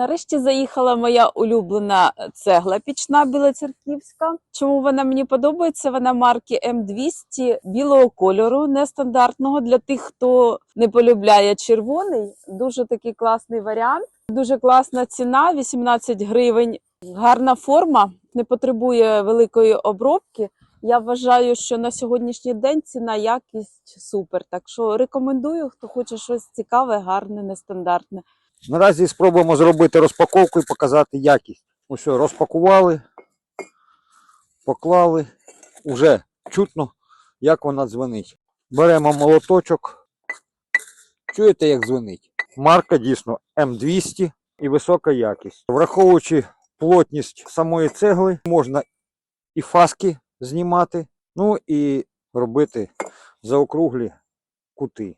Нарешті заїхала моя улюблена цегла пічна білоцерківська. Чому вона мені подобається? Вона марки М200 білого кольору, нестандартного для тих, хто не полюбляє червоний. Дуже такий класний варіант. Дуже класна ціна 18 гривень. Гарна форма, не потребує великої обробки. Я вважаю, що на сьогоднішній день ціна якість супер. Так що рекомендую, хто хоче щось цікаве, гарне, нестандартне. Наразі спробуємо зробити розпаковку і показати якість. Ось що, розпакували, поклали, уже чутно, як вона дзвонить. Беремо молоточок. Чуєте, як дзвонить? Марка дійсно М200 і висока якість. Враховуючи плотність самої цегли, можна і фаски знімати, ну і робити заокруглі кути.